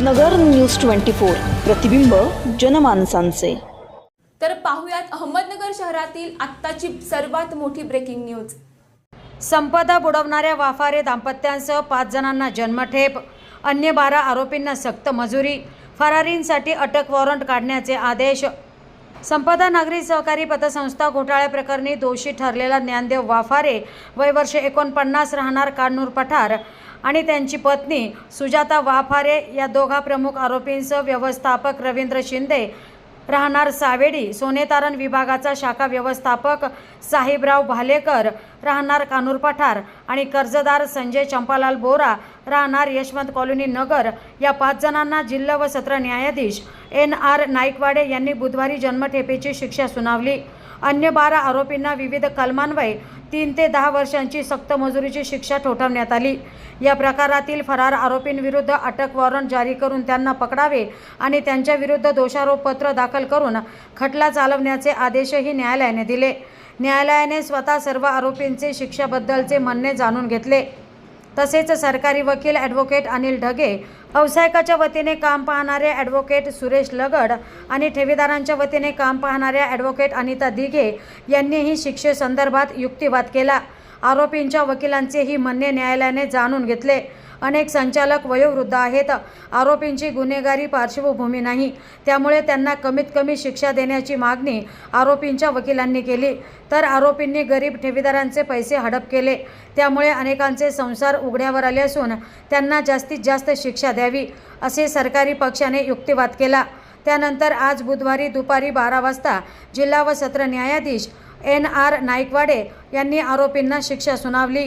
नगर news twenty four. प्रतिबिंब जनमानसांचे. तर पाहुयात अहमदनगर शहरातील आत्ताची सर्वात मोठी ब्रेकिंग न्यूज संपदा बुडवणाऱ्या वाफारे दाम्पत्यांसह पाच जणांना जन्मठेप. अन्य बारा आरोपींना सक्त मजुरी. फरारींसाठी अटक वॉरंट काढण्याचे आदेश. संपदा नागरी सहकारी पतसंस्था घोटाळ्याप्रकरणी दोषी ठरलेला ज्ञानदेव वाफारे वय वर्ष एकोणपन्नास राहणार कान्नूर पठार आणि त्यांची पत्नी सुजाता वाफारे या दोघा प्रमुख आरोपींसह व्यवस्थापक रवींद्र शिंदे राहणार सावेडी. सोनेतारण विभागाचा शाखा व्यवस्थापक साहेबराव भालेकर राहणार कानूर पठार आणि कर्जदार संजय चंपालाल बोरा राहणार यशवंत कॉलनी नगर या पाच जणांना जिल्हा व सत्र न्यायाधीश एन आर नाईकवाडे यांनी बुधवारी जन्मठेपेची शिक्षा सुनावली. अन्य बारा आरोपींना विविध कलमान्वये तीन ते दहा वर्षांची सक्त मजुरीची शिक्षा ठोठावण्यात आली. या प्रकारातील फरार आरोपींविरुद्ध अटक वॉरंट जारी करून त्यांना पकडावे आणि त्यांच्याविरुद्ध दोषारोपपत्र दाखल करून खटला चालवण्याचे आदेशही न्यायालयाने दिले. न्यायालयाने स्वतः सर्व आरोपींचे शिक्षाबद्दलचे म्हणणे जाणून घेतले. तसेच सरकारी वकील ॲडव्होकेट अनिल ढगे व्यावसायिकाच्या वतीने काम पाहणारे ॲडव्होकेट सुरेश लगड आणि ठेवीदारांच्या वतीने काम पाहणाऱ्या ॲडव्होकेट अनिता दिघे यांनीही शिक्षेसंदर्भात युक्तिवाद केला. आरोपींच्या वकिलांचेही म्हणणे न्यायालयाने जाणून घेतले. अनेक संचालक वयोवृद्ध आहेत. आरोपींची गुन्हेगारी पार्श्वभूमी नाही. त्यामुळे त्यांना कमीत कमी शिक्षा देण्याची मागणी आरोपींच्या वकिलांनी केली. तर आरोपींनी गरीब ठेवीदारांचे पैसे हडप केले. त्यामुळे अनेकांचे संसार उघड्यावर आले असून त्यांना जास्तीत जास्त शिक्षा द्यावी असे सरकारी पक्षाने युक्तिवाद केला. त्यानंतर आज बुधवारी दुपारी बारा वाजता जिल्हा व सत्र न्यायाधीश एन आर नाईकवाडे यांनी आरोपींना शिक्षा सुनावली.